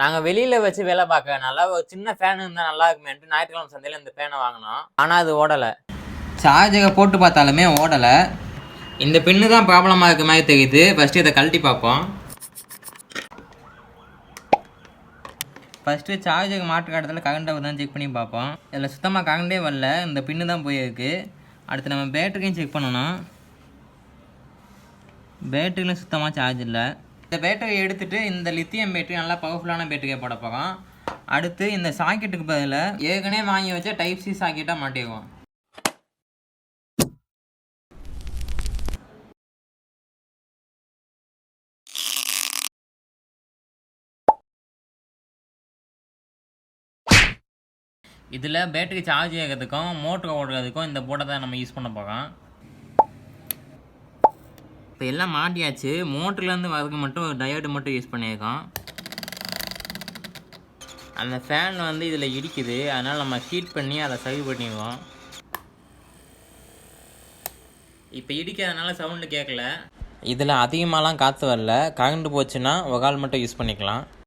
நாங்கள் வெளியில் வச்சு வேலை பார்க்க நல்லா ஒரு சின்ன ஃபேன் இருந்தால் நல்லா இருக்குமேன்ட்டு ஞாயிற்றுக்கிழமை சந்தையில் இந்த ஃபேனை வாங்கினோம். ஆனால் அது ஓடலை. சார்ஜரை போட்டு பார்த்தாலுமே ஓடலை. இந்த பின்னு தான் ப்ராப்ளமாக இருக்க மாதிரி தெரியுது. ஃபஸ்ட்டு இதை கழட்டி பார்ப்போம். ஃபஸ்ட்டு சார்ஜருக்கு மாற்று காட்டத்தில் கரண்ட் தான் செக் பண்ணி பார்ப்போம். இதில் சுத்தமாக கரண்டே வரல. இந்த பின்னு தான் போயிருக்கு. அடுத்து நம்ம பேட்டரியும் செக் பண்ணணும். பேட்டரியில் சுத்தமாக சார்ஜ் இல்லை. இந்த பேட்டரியை எடுத்துட்டு இந்த லித்தியம் பேட்டரி நல்லா பவர்ஃபுல்லான பேட்டரியை போட போகிறோம் அடுத்து இந்த சாக்கெட்டுக்கு பதிலாக ஏற்கனவே வாங்கி வச்ச டைப் சி சாக்கெட்டாக மாட்டிக்குவோம் இதில் பேட்டரி சார்ஜ் ஆகிறதுக்கும் மோட்ரு ஓடுறதுக்கும் இந்த போர்டை தான் நம்ம யூஸ் பண்ண போகிறோம் இப்போ எல்லாம் மாட்டியாச்சு. மோட்டர்லேருந்து வரதுக்கு மட்டும் ஒரு மட்டும் யூஸ் பண்ணியிருக்கோம். அந்த ஃபேன் வந்து இதில் இடிக்குது. அதனால் நம்ம ஹீட் பண்ணி அதை சரி பண்ணிடுவோம். இப்போ இடிக்காதனால சவுண்டு கேட்கல இதில் அதிகமாகலாம் காற்று வரல. கரண்ட் போச்சுன்னா ஒரு கால் மட்டும் யூஸ் பண்ணிக்கலாம்.